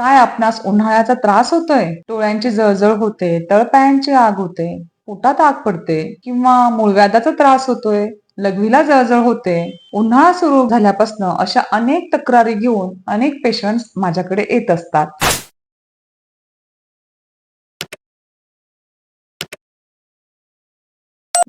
काय आपणास उन्हाळ्याचा त्रास होतोय? डोळ्यांची जळजळ होते तळपायांची आग होते पोटात आग पडते किंवा मूळव्याधाचा त्रास होतोय लघवीला जळजळ होते. उन्हाळा सुरू झाल्यापासून अशा अनेक तक्रारी घेऊन अनेक पेशंट माझ्याकडे येत असतात.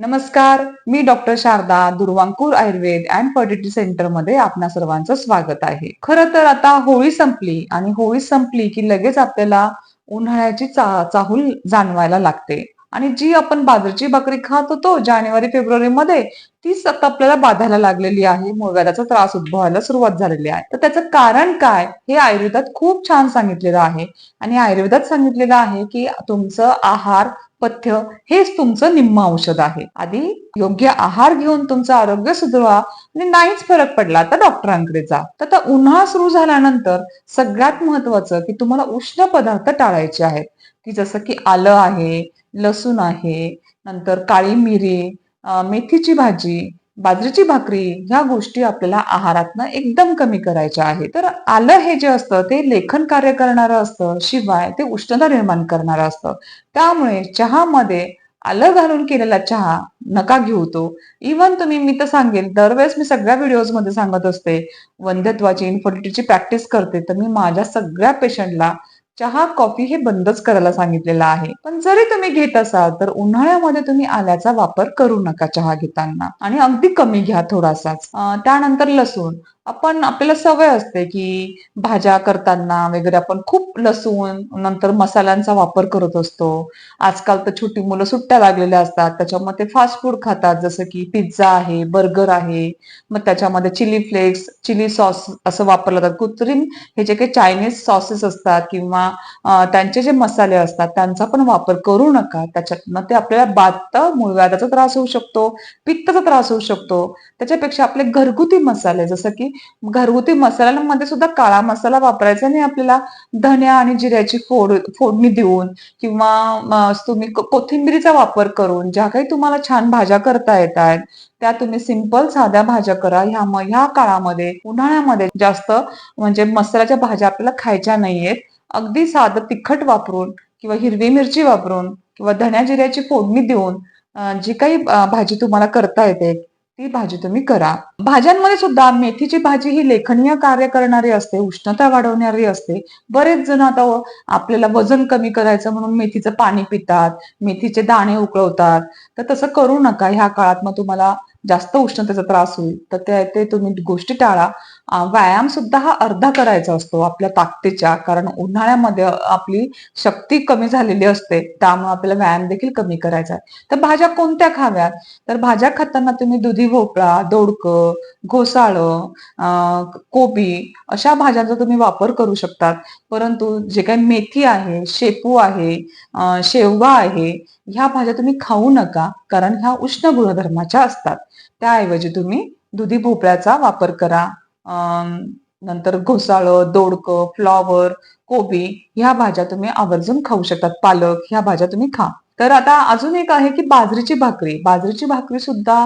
नमस्कार मी doctor Sharada Durvankur Ayurveda and fertility सेंटरमध्ये आपणा सर्वांचं स्वागत आहे. खरं तर आता होळी संपली आणि होळी संपली की लगेच आपल्याला उन्हाळ्याची चा चाहूल जाणवायला लागते. आणि जी आपण बाजरीची भाकरी खात होतो जानेवारी फेब्रुवारी मध्ये तीच आता आपल्याला बाधायला लागलेली आहे. मूळव्याधाचा त्रास उद्भवायला सुरुवात झालेली आहे. तर त्याचं कारण काय? हे आयुर्वेदात खूप छान सांगितलेलं आहे. आणि आयुर्वेदात सांगितलेलं आहे की तुमचं आहार पथ्य हेच तुमचं निम्म औषध आहे. आधी योग्य आहार घेऊन तुमचं आरोग्य सुधरवा आणि नाहीच फरक पडला तर डॉक्टरांकडे जा. तर आता उन्हाळा सुरू झाल्यानंतर सगळ्यात महत्वाचं की तुम्हाला उष्ण पदार्थ टाळायचे आहेत. की जसं की आलं आहे लसूण आहे नंतर काळी मिरी मेथीची भाजी बाजरीची भाकरी ह्या गोष्टी आपल्याला आहारातनं एकदम कमी करायच्या आहेत. तर आलं हे जे असतं ते लेखन कार्य करणारं असतं शिवाय ते उष्णता निर्माण करणारं असतं. त्यामुळे चहामध्ये आलं घालून केलेला चहा नका घेऊ तो. इवन तुम्ही मी तर सांगेन दरवेळेस मी सगळ्या व्हिडिओजमध्ये सांगत असते वंध्यत्वाची इन्फर्टिटीची प्रॅक्टिस करते तर मी माझ्या सगळ्या पेशंटला चहा कॉफी हे बंदच करायला सांगितलेलं आहे. पण जरी तुम्ही घेत असाल तर उन्हाळ्यामध्ये तुम्ही आल्याचा वापर करू नका चहा घेताना. आणि अगदी कमी घ्या थोडासाच. त्यानंतर लसूण. आपण आपल्याला सवय असते की भाज्या करताना वगैरे आपण खूप लसूण नंतर मसाल्यांचा वापर करत असतो. आजकाल तर छोटी मुलं सुट्ट्या लागलेल्या असतात. त्याच्यामध्ये फास्ट फूड खातात. जसं की पिझ्झा आहे बर्गर आहे. मग त्याच्यामध्ये चिली फ्लेक्स चिली सॉस असं वापरलं जातात कृत्रिम हे जे काही चायनीज सॉसेस असतात किंवा त्यांचे जे मसाले असतात त्यांचा पण वापर करू नका. त्याच्यातनं ते आपल्याला बात मूळव्याधाचा त्रास होऊ शकतो पित्ताचा त्रास होऊ शकतो. त्याच्यापेक्षा आपले घरगुती मसाले जसं की घरगुती मसाल्यांमध्ये सुद्धा काळा मसाला वापरायचा नाही आपल्याला. धन्या आणि जिऱ्याची फोड फोडणी देऊन किंवा तुम्ही कोथिंबीरीचा कोथिंबिरीचा वापर करून ज्या काही तुम्हाला छान भाज्या करता येतात त्या तुम्ही सिंपल साध्या भाज्या करा. ह्या ह्या काळामध्ये उन्हाळ्यामध्ये जास्त म्हणजे मसाल्याच्या भाज्या आपल्याला खायच्या नाहीयेत. अगदी साधं तिखट वापरून किंवा हिरवी मिरची वापरून किंवा धण्या जिऱ्याची फोडणी देऊन जी काही भाजी तुम्हाला करता येते ती भाजी तुम्ही करा. भाज्यांमध्ये सुद्धा मेथीची भाजी ही लेखनीय कार्य करणारी असते उष्णता वाढवणारी असते. बरेच जण आता हो, आपल्याला वजन कमी करायचं म्हणून मेथीचं पाणी पितात मेथीचे दाणे उकळवतात. तर तसं करू नका. ह्या काळात मग तुम्हाला जास्त उष्णतेचा त्रास होईल तर ते ते तुम्ही गोष्टी टाळा. व्यायाम सुद्धा हा अर्धा करायचा असतो आपल्या ताकदीच्या कारण उन्हाळ्यामध्ये आपली शक्ती कमी झालेली असते त्यामुळे आपल्याला व्यायाम देखील कमी करायचा आहे. तर भाज्या कोणत्या खाव्यात? तर भाज्या खाताना तुम्ही दुधी भोपळा दोडकं घोसाळं कोबी अशा भाज्यांचा तुम्ही वापर करू शकतात. परंतु जे काही मेथी आहे शेपू आहे शेवगा आहे ह्या भाज्या तुम्ही खाऊ नका कारण ह्या उष्ण गुणधर्माच्या असतात. त्याऐवजी तुम्ही दुधी भोपळ्याचा वापर करा. नंतर घोसाळं दोडकं फ्लॉवर कोबी ह्या भाज्या तुम्ही आवर्जून खाऊ शकतात. पालक ह्या भाज्या तुम्ही खा. तर आता अजून एक आहे की बाजरीची भाकरी. बाजरीची भाकरी सुद्धा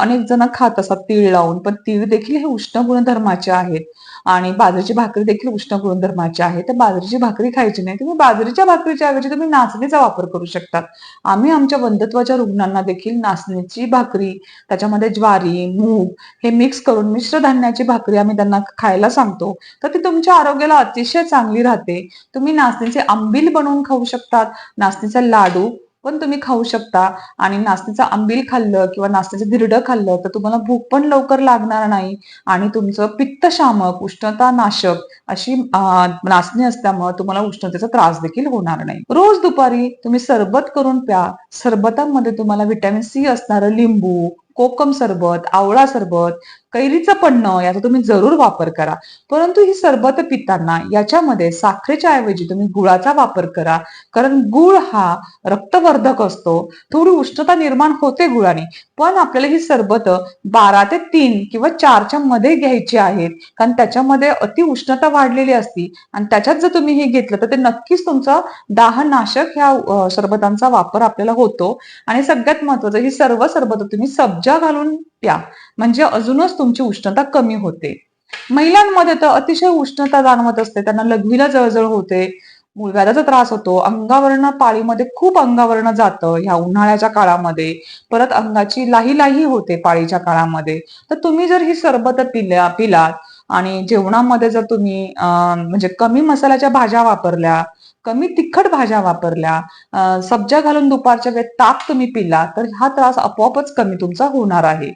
अनेक जण खात असतात तीळ लावून पण तीळ देखील हे उष्ण गुणधर्माचे आहेत. आणि बाजरीची भाकरी देखील उष्ण गुणधर्माची आहे तर बाजरीची भाकरी खायची नाही तुम्ही बाजरीच्या भाकरीच्या ऐवजी तुम्ही नाचणीचा वापर करू शकतात आम्ही आमच्या बंधत्वाच्या रुग्णांना देखील नाचणीची भाकरी त्याच्यामध्ये ज्वारी मूग हे मिक्स करून मिश्र धान्याची भाकरी आम्ही त्यांना खायला सांगतो. तर ती तुमच्या आरोग्याला अतिशय चांगली राहते. तुम्ही नाचणीचे आंबील बनवून खाऊ शकतात. नाचणीचा लाडू पण तुम्ही खाऊ शकता. आणि नाश्त्याचं आंबील खाल्लं किंवा नाश्त्याचं धिरडं खाल्लं तर तुम्हाला भूक पण लवकर लागणार नाही. आणि तुमचं पित्तशामक उष्णता नाशक अशी नाचणी असल्यामुळे तुम्हाला उष्णतेचा त्रास देखील होणार नाही. रोज दुपारी तुम्ही सरबत करून प्या. सरबतामध्ये तुम्हाला व्हिटॅमिन सी असणारं लिंबू कोकम सरबत आवळा सरबत कैरीचं पन्नं याचा तुम्ही जरूर वापर करा. परंतु ही सरबत पिताना याच्यामध्ये साखरेच्या ऐवजी तुम्ही गुळाचा वापर करा. कारण गुळ हा रक्तवर्धक असतो. थोडी उष्णता निर्माण होते गुळाने. पण आपल्याला ही सरबत बारा ते तीन किंवा चारच्या मध्ये घ्यायची आहेत. कारण त्याच्यामध्ये अति उष्णता वाढलेली असती. आणि त्याच्यात जर तुम्ही हे घेतलं तर ते नक्कीच तुमचा दाहनाशक ह्या सरबतांचा वापर आपल्याला होतो. आणि सगळ्यात महत्वाचं ही सर्व सरबत तुम्ही सब्जा घालून प्या म्हणजे अजूनच तुमची उष्णता कमी होते. महिलांमध्ये तर अतिशय उष्णता जाणवत असते. त्यांना लघवीला जळजळ होते. मुळव्याधाचा त्रास होतो. अंगावरनं पाळीमध्ये खूप अंगावरनं जातं ह्या उन्हाळ्याच्या काळामध्ये. परत अंगाची लाही लाही होते पाळीच्या काळामध्ये. तर तुम्ही जर ही सरबत पिल्या पिलात आणि जेवणामध्ये जर तुम्ही म्हणजे कमी मसाल्याच्या भाज्या वापरल्या कमी तिखट भाज्या वापरल्या सब्जा घालून दुपारच्या वेळेत ताक तुम्ही पिला तर हा त्रास आपोआपच कमी तुमचा होणार आहे.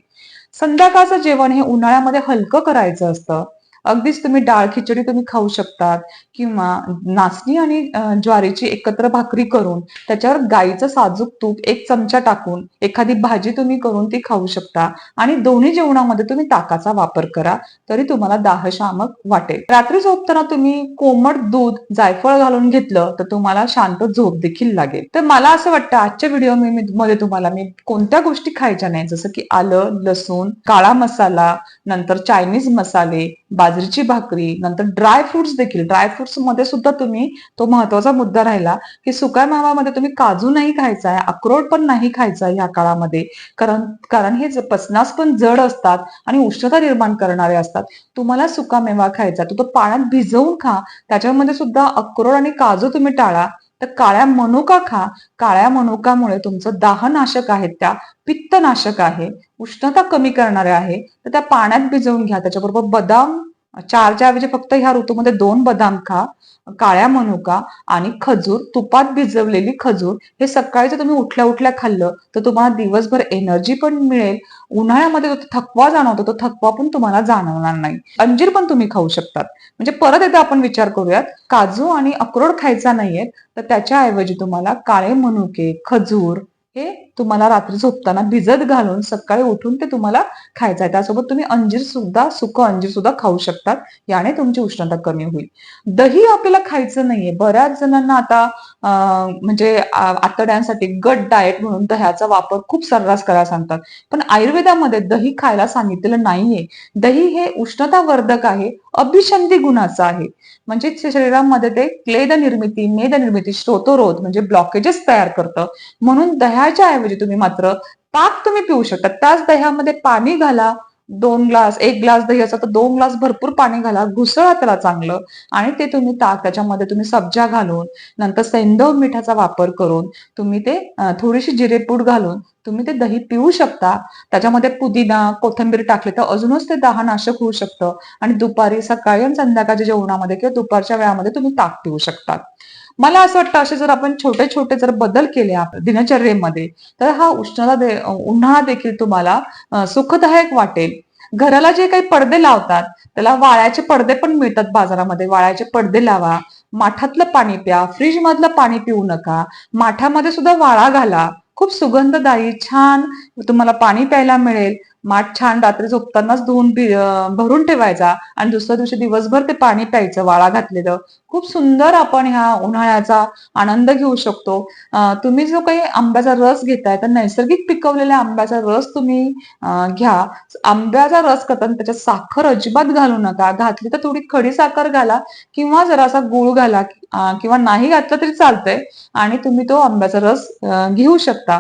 संध्याकाळचं जेवण हे उन्हाळ्यामध्ये हलकं करायचं असतं. अगदीच तुम्ही डाळ खिचडी तुम्ही खाऊ शकतात किंवा नाचणी आणि ज्वारीची एकत्र भाकरी करून त्याच्यावर गाईचं साजूक तूप एक चमचा टाकून एखादी भाजी तुम्ही करून ती खाऊ शकता आणि दोन्ही जेवणामध्ये तुम्ही ताकाचा वापर करा तरी तुम्हाला दाहशामक वाटेल. रात्री झोपताना तुम्ही कोमट दूध जायफळ घालून घेतलं तर तुम्हाला शांत झोप देखील लागेल. तर मला असं वाटतं आजच्या व्हिडिओमध्ये तुम्हाला मी कोणत्या गोष्टी खायच्या नाही जसं की आलं लसूण काळा मसाला नंतर चायनीज मसाले बाजरीची भाकरी नंतर ड्राय फ्रुट्स देखील. ड्राय फ्रुट्समध्ये सुद्धा तुम्ही तो महत्त्वाचा मुद्दा राहिला की सुक्या मावामध्ये तुम्ही काजू नाही खायचा आहे अक्रोड पण नाही खायचा आहे ह्या काळामध्ये. कारण कारण हे पसनास पचनास पण जड असतात आणि उष्णता निर्माण करणारे असतात. तुम्हाला सुका मेवा खायचा तो तो पाण्यात भिजवून खा. त्याच्यामध्ये सुद्धा अक्रोड आणि काजू तुम्ही टाळा. तर काळ्या मनुका खा. काळ्या मनुकामुळे तुमचं दाहनाशक आहे त्या पित्तनाशक आहे उष्णता कमी करणारे आहे. तर त्या पाण्यात भिजवून घ्या. त्याच्याबरोबर बदाम चारच्या ऐवजी फक्त ह्या ऋतूमध्ये दोन बदाम खा. काळ्या मनुका आणि खजूर तुपात भिजवलेली खजूर हे सकाळी जर तुम्ही उठल्या उठल्या खाल्लं तर तुम्हाला दिवसभर एनर्जी पण मिळेल. उन्हाळ्यामध्ये जो थकवा जाणवतो तो थकवा पण तुम्हाला जाणवणार नाही. अंजीर पण तुम्ही खाऊ शकतात. म्हणजे परत एकदा आपण विचार करूयात काजू आणि अक्रोड खायचा नाहीये तर त्याच्या ऐवजी तुम्हाला काळे मनुके खजूर हे तुम्हाला रात्री झोपताना भिजत घालून सकाळी उठून ते तुम्हाला खायचं आहे. त्यासोबत तुम्ही अंजीर सुद्धा सुक अंजीर सुद्धा खाऊ शकतात. याने तुमची उष्णता कमी होईल. दही आपल्याला खायचं नाहीये. बऱ्याच जणांना आता म्हणजे आतड्यांसाठी गट डाएट म्हणून दह्याचा वापर खूप सर्रास करायला सांगतात. पण आयुर्वेदामध्ये दही खायला सांगितलेलं नाहीये. दही हे उष्णतावर्धक आहे अभिशंधी गुणाचं आहे. म्हणजे शरीरामध्ये ते क्लेद निर्मिती मेद निर्मिती श्रोतोरोध म्हणजे ब्लॉकेजेस तयार करतं. म्हणून दह्याच्या ऐवजी तुम्ही मात्र ताक तुम्ही पिऊ शकता. त्याच दह्यामध्ये पाणी घाला दोन ग्लास एक ग्लास दही असं तर दोन ग्लास भरपूर पाणी घाला घुसळा त्याला चांगलं. आणि ते तुम्ही ताक त्याच्यामध्ये तुम्ही सब्जा घालून नंतर सैंदव मिठाचा वापर करून तुम्ही ते थोडीशी जिरेपूड घालून तुम्ही ते दही पिऊ शकता. त्याच्यामध्ये पुदिना कोथिंबीर टाकली तर अजूनच ते दहा नाशक होऊ शकतं. आणि दुपारी सकाळी आणि संध्याकाळच्या जेवणामध्ये किंवा दुपारच्या वेळामध्ये तुम्ही ताक पिऊ शकतात. मला असं वाटतं असे जर आपण छोटे छोटे जर बदल केले दिनचर्येमध्ये तर हा उष्णता दे- उन्हाळा देखील तुम्हाला सुखदायक वाटेल. घराला जे काही पडदे लावतात त्याला वाळ्याचे पडदे पण मिळतात बाजारामध्ये. वाळ्याचे पडदे लावा माठातलं पाणी प्या फ्रीज मधलं पाणी पिऊ नका माठामध्ये सुद्धा वाळा घाला. खूप सुगंधदायी छान तुम्हाला पाणी प्यायला मिळेल. माठ छान रात्री झोपतानाच धुवून भरून ठेवायचा आणि दुसऱ्या दिवशी दिवसभर ते पाणी प्यायचं वाळा घातलेलं. खूप सुंदर आपण ह्या उन्हाळ्याचा आनंद घेऊ शकतो. तुम्ही जो काही आंब्याचा रस घेताय तर नैसर्गिक पिकवलेल्या आंब्याचा रस तुम्ही घ्या. आंब्याचा रस करताना त्याच्यात साखर अजिबात घालू नका. घातली तर थोडी खडी साखर घाला किंवा जरासा गुळ घाला. किंवा नाही घातलं तरी चालतंय. आणि तुम्ही तो आंब्याचा रस घेऊ शकता.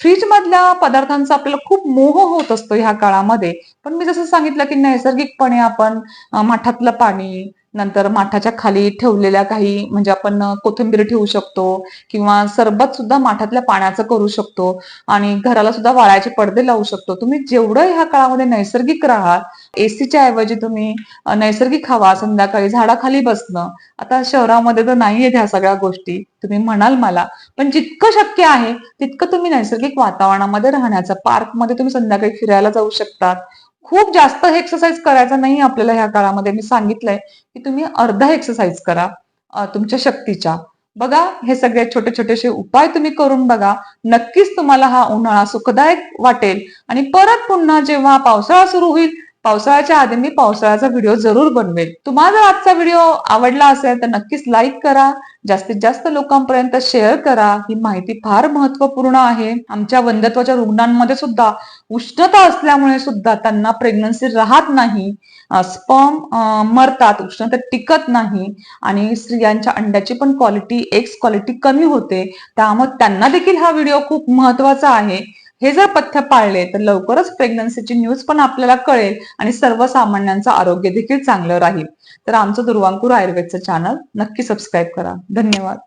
फ्रीज मधल्या पदार्थांचा आपल्याला खूप मोह होत असतो ह्या काळामध्ये. पण मी जसं सांगितलं की नैसर्गिकपणे आपण माठातलं पाणी नंतर माठाच्या खाली ठेवलेल्या काही म्हणजे आपण कोथिंबीर ठेवू शकतो किंवा सरबत सुद्धा माठातल्या पाण्याचं करू शकतो आणि घराला सुद्धा वाळ्याचे पडदे लावू शकतो. तुम्ही जेवढं ह्या काळामध्ये नैसर्गिक राहाल एसीच्या ऐवजी तुम्ही नैसर्गिक हवा संध्याकाळी झाडाखाली बसणं आता शहरामध्ये तर नाहीयेत ह्या सगळ्या गोष्टी तुम्ही म्हणाल मला पण जितकं शक्य आहे तितकं तुम्ही नैसर्गिक वातावरणामध्ये राहण्याचं पार्कमध्ये तुम्ही संध्याकाळी फिरायला जाऊ शकतात खूप जास्त एक्सरसाइज करायचा नाही आपल्याला ह्या काळामध्ये. मी सांगितलंय की तुम्ही अर्धा एक्सरसाइज करा तुमच्या शक्तीच्या. बघा हे सगळे छोटे छोटेसे उपाय तुम्ही करून बघा. नक्कीच तुम्हाला हा उन्हाळा सुखदायक वाटेल. आणि परत पुन्हा जेव्हा पावसाळा सुरू होईल पावसाळ्याच्या आधी मी पावसाळ्याचा व्हिडिओ जरूर बनवेल तुम्हाला जर आजचा व्हिडिओ आवडला असेल तर नक्कीच लाईक करा. जास्तीत जास्त लोकांपर्यंत शेअर करा. ही माहिती फार महत्त्वपूर्ण आहे. आमच्या वंदत्वाच्या रुग्णांमध्ये सुद्धा उष्णता असल्यामुळे सुद्धा त्यांना प्रेग्नन्सी राहत नाही. स्पर्म मरतात. उष्णता टिकत नाही. आणि स्त्रियांच्या अंड्याची पण क्वालिटी एक्स क्वालिटी कमी होते. त्यामुळे त्यांना देखील हा व्हिडिओ खूप महत्त्वाचा आहे. हे जर पथ्य पाळले तर लवकरच प्रेग्नन्सीची न्यूज पण आपल्याला कळेल आणि सर्वसामान्यांचं आरोग्य देखील चांगलं राहील. तर आमचं दुर्वांकूर आयुर्वेदचं चॅनल नक्की सबस्क्राईब करा. धन्यवाद.